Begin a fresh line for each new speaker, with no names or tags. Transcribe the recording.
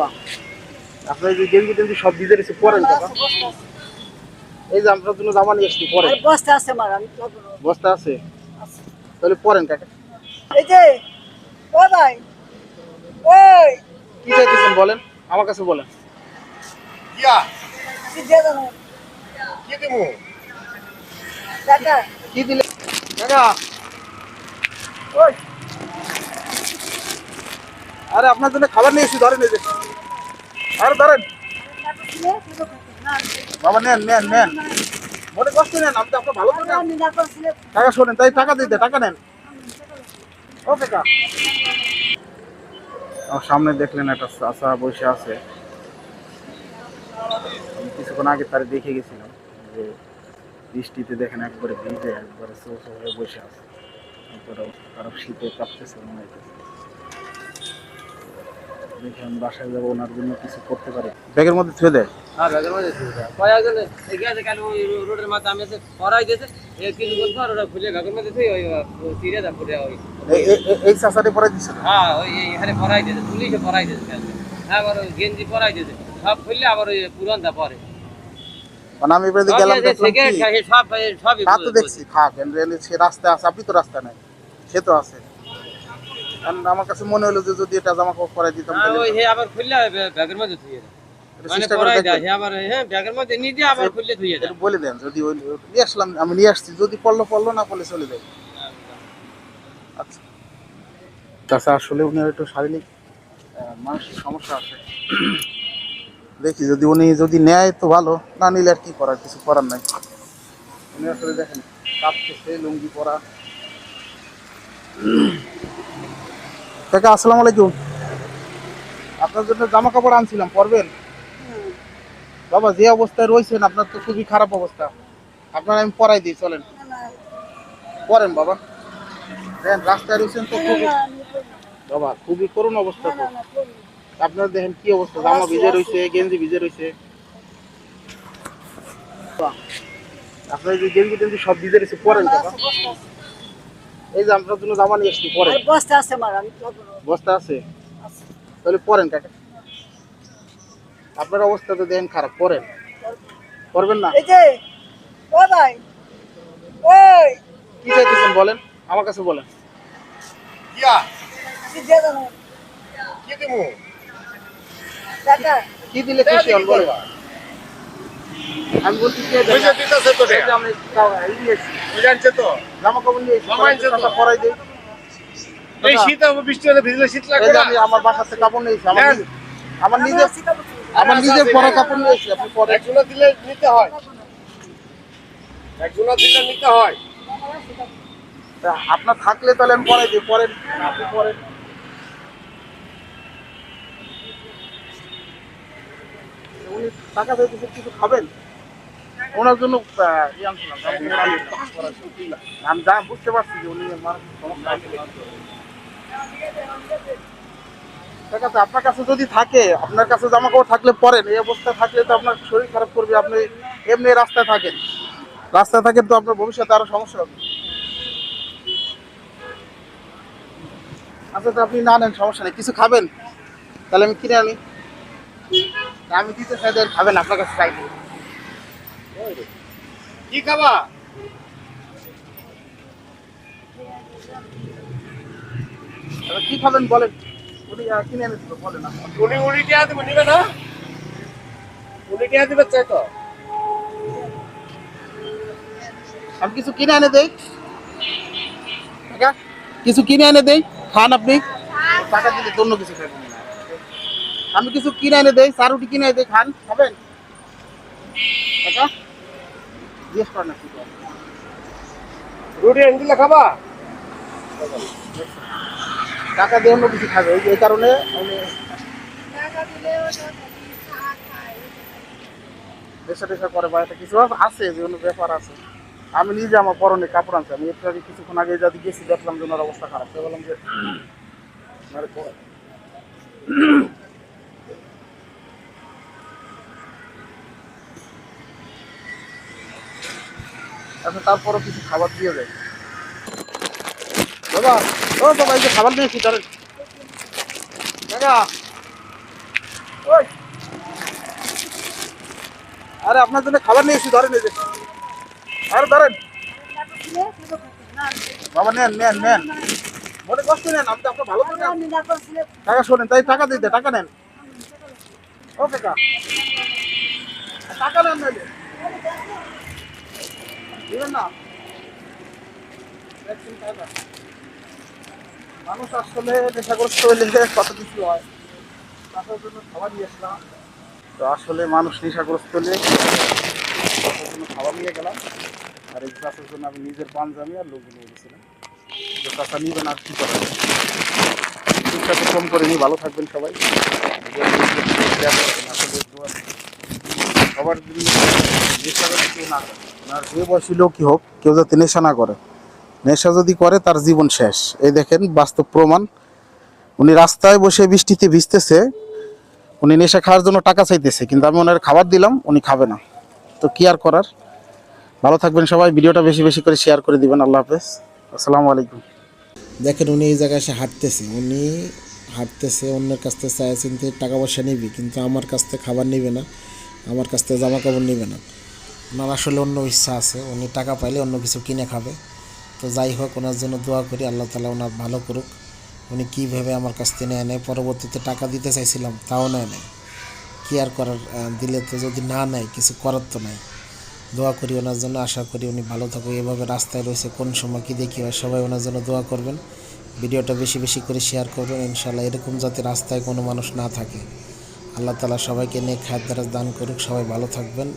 বাহ আপনার যে গেঞ্জি টেঞ্জি সব দিতে রেখে পরেন কাকা? এই যে আপনার জন্য জামা নিয়ে এসছি পরেন
বস্তা আছে মার আমি
বস্তা আছে? তাহলে পরেন কাকা।
এই যে ও ভাই ওই।
কি চাইতেছেন বলেন? আমার কাছে বলেন।
কিয়া
কি দিয়ে দেবো?
কি দিমু?
টাকা
কি দিলে? কাকা।
ওই।
আরে আপনার জন্য খাবার নিয়ে এসেছি ধরেন এই যে। আরে ধরেন বাবা, নেন নেন নেন। মনে কষ্ট নেন আপনি আপনার ভালো টাকা শোনেন, তাই টাকা দিতে, টাকা নেন। ও কাকা। আমার সামনে দেখলেন একটা চাষা বসে আছে। আমি কিছুক্ষণ আগে তার দেখে গেছিলাম যে বৃষ্টিতে দেখেন একবারে ভিজে, একবারে চৌচ হয়ে বসে আছে। একবারে খারাপ শীতে কাঁপতেছে, মনে হইতেছে। দেখি আমি বাসায় যাব ওনার জন্য কিছু করতে পারি। ব্যাগের মধ্যে থুয়ে দেয়?
হ্যাঁ ব্যাগের মধ্যে। কয়েকজন গেছে কাল ওই রোডের মাথা আমি এসে পড়াই দিয়েছে এ কিছুক্ষণ পর ওটা খুলে ব্যাগের মধ্যে থুই ওই সিরিয়াস পড়ে ওই।
এই- এই- এই- এই চাষাটি পরে দিচ্ছে
হ্যাঁ ওই এখানে পড়াই দিয়েছে পুলিশে পড়াই দিয়েছে আবার ওই গেঞ্জি দিয়েছে সব খুললে আবার ওই পুরনটা পরে।
মানে আমি এবারে গেলাম দেখলাম
সিগারেট সব সবই
তা তো দেখছি খাক রেলে সে রাস্তা আছে আপনি তো রাস্তা নাই সে তো আছে। আমার কাছে মনে হলো যে যদি এটা জামা কাপড় পরাই দিতাম তাহলে
ওই হে আবার খুললে ব্য- ব্যাগের মধ্যে থুয়ে মানে দেয় হে আবার হ্যাঁ ব্যাগের মধ্যে নিজে আবার খুললে
বলে দেন যদি ওই নিয়ে আসলাম আমি নিয়ে আসছি যদি পড়ল পড়ল না পড়লে চলে যাই আচ্ছা। তাছাড়া আসলে উনি একটু শারীরিক মানসিক সমস্যা আছে। দেখি যদি উনি যদি নেয় তো ভালো না নিলে আর কি করার কিছু করার নাই। উনি আসলে দেখেন কাঁপতেছে লুঙ্গি পরা। কাকা, আসসালামু আলাইকুম। আপনার জন্য জামা কাপড় আনছিলাম, পরবেন? বাবা, যে অবস্থায় রয়েছেন, আপনার তো খুবই খারাপ অবস্থা। আপনার আমি পরাই দিই, চলেন। পরেন, বাবা। দেন, রাস্তায় রয়েছেন তো খুবই বাবা, খুবই করুণ অবস্থা তো। আপনার দেখেন কি অবস্থা, জামা ভিজে রয়েছে, গেঞ্জি ভিজে রয়েছে। আপনার যে গেঞ্জি টেঞ্জি সব ভিজে রয়েছে, পরেন, বাবা। এই যে আপনার জন্য জামা নিয়ে এসছি
আর বস্তা আছে?
বস্তা আছে। তাহলে পরেন কাকা। আপনার অবস্থা তো দেখেন খারাপ পরেন। করবেন না?
এই যে ও ভাই ওই।
কি চাইতেছেন বলেন? আমার কাছে বলেন।
কিয়া
কি দিয়ে দেবো?
কি দিমু
কি দিলে খুশি হন বলেন। আমি বলছি যে আমার থেকে কাপড় আমার নিজের আমার নিজের পরা কাপড় আপনি পরে
একজনা দিলে নিতে হয়। একজনা দিলে নিতে হয়।
আপনার থাকলে তাহলে আমি পরাই দিই। পরেন। আপনি পরেন। টাকা দিয়ে দিচ্ছে, কিছু খাবেন? ওনার জন্য আমি যা বুঝতে পারছি যে উনি সমস্যা ঠিক আছে। আপনার কাছে যদি থাকে আপনার কাছে জামা কাপড় থাকলে পরেন। এই অবস্থা থাকলে তো আপনার শরীর খারাপ করবে। আপনি এমনি রাস্তায় থাকেন। রাস্তায় থাকেন তো আপনার ভবিষ্যতে আরও সমস্যা হবে। আচ্ছা আপনি না নেন সমস্যা নেই। কিছু খাবেন? তাহলে আমি কিনে আনি। আমি দিতে চাই খাবেন আপনার কাছে
কি খাবা?
কি খাবেন বলেন? উনি কিনে এনে বলেন আপনি।
উনি উনি টিয়া দেবে নিবে না? উনি টিয়া দিবে চাই তো।
আমি কিছু কিনে এনে দেই। কাকা, কিছু কিনে এনে দেই খান আপনি। টাকা দিলে অন্য কিছু খাবেন। আমি কিছু কিনে এনে দেই চা রুটি কিনে এনে দেই খান খাবেন? কাকা? জিজ্ঞেস করেন না
রুটি এনে দিলে খাবা?
টাকা দিয়ে অন্য কিছু খাবে এই- এই কারণে আমি টেশা করে বা একটা কিছু আছে যে কোনো ব্যাপার আছে। আমি নিজে আমার পরনে কাপড় আনছি আমি একটু আগে কিছুক্ষণ আগে যদি গেছি দেখলাম যে ওনার অবস্থা খারাপ। তো বললাম যে আচ্ছা তারপরও কিছু খাবার দিয়ে যায় বাবা ও বাবা এই যে খাবার নিয়েছি ধরেন ওই। আরে, আপনার জন্য খাবার নিয়ে এসে ধরেন এই যে। আরে ধরেন বাবা, নেন নেন নেন। মনে কষ্ট নেন আমি আপনার ভালো টাকা শোনেন, তাই টাকা দিতে টাকা নেন। ও কাকা। টাকা নেন নাইলে দিবেন না দেখছেন টাকা। মানুষ আসলে নেশাগ্রস্ত হইলে কত কিছু হয়। টাকার জন্য খাবার নিয়ে আসলাম। তো আসলে মানুষ নেশাগ্রস্ত হলে খাবার নিয়ে গেলাম। আর এই ক্লাসের জন্য আমি নিজের পাঞ্জাবি আর লোক নিয়ে গেছিলাম। তো টাকা নিবেন আর কি করা যাবে? কম করে নিয়ে ভালো থাকবেন সবাই। সবার জন্য কেউ না করে আর যে বয়সী লোকই হোক, কেউ যাতে নেশা না করে। নেশা যদি করে, তার জীবন শেষ। এই দেখেন, বাস্তব প্রমাণ। উনি রাস্তায় বসে বৃষ্টিতে ভিজতেছে, উনি নেশা খাওয়ার জন্য টাকা চাইতেছে, কিন্তু আমি ওনার খাবার দিলাম, উনি খাবে না। তো কি আর করার? ভালো থাকবেন সবাই, ভিডিওটা বেশি বেশি করে শেয়ার করে দিবেন, আল্লাহ হাফেজ। আসসালামু আলাইকুম।
দেখেন, উনি এই জায়গায় এসে হাঁটতেছে। উনি হাঁটতেছে, অন্যের কাছ থেকে চায় টাকা পয়সা নিবি, কিন্তু আমার কাছ থেকে খাবার নিবে না, আমার কাছ থেকে জামা কাপড় নিবে না। ওনার আসলে অন্য ইচ্ছা আছে। উনি টাকা পাইলে অন্য কিছু কিনে খাবে। তো যাই হোক, ওনার জন্য দোয়া করি, আল্লাহ তালা ওনার ভালো করুক। উনি কীভাবে আমার কাছ থেকে নেয় নেয় পরবর্তীতে টাকা দিতে চাইছিলাম, তাও নেয় নেয় কী আর করার দিলে তো যদি না নেয়, কিছু করার তো নাই। দোয়া করি ওনার জন্য, আশা করি উনি ভালো থাকুক। এভাবে রাস্তায় রয়েছে, কোন সময় কী দেখি হয়, সবাই ওনার জন্য দোয়া করবেন। ভিডিওটা বেশি বেশি করে শেয়ার করবেন ইনশাল্লাহ এরকম যাতে রাস্তায় কোনো মানুষ না থাকে। আল্লাহ তালা সবাইকে নিয়ে খাদ্য দান করুক, সবাই ভালো থাকবেন।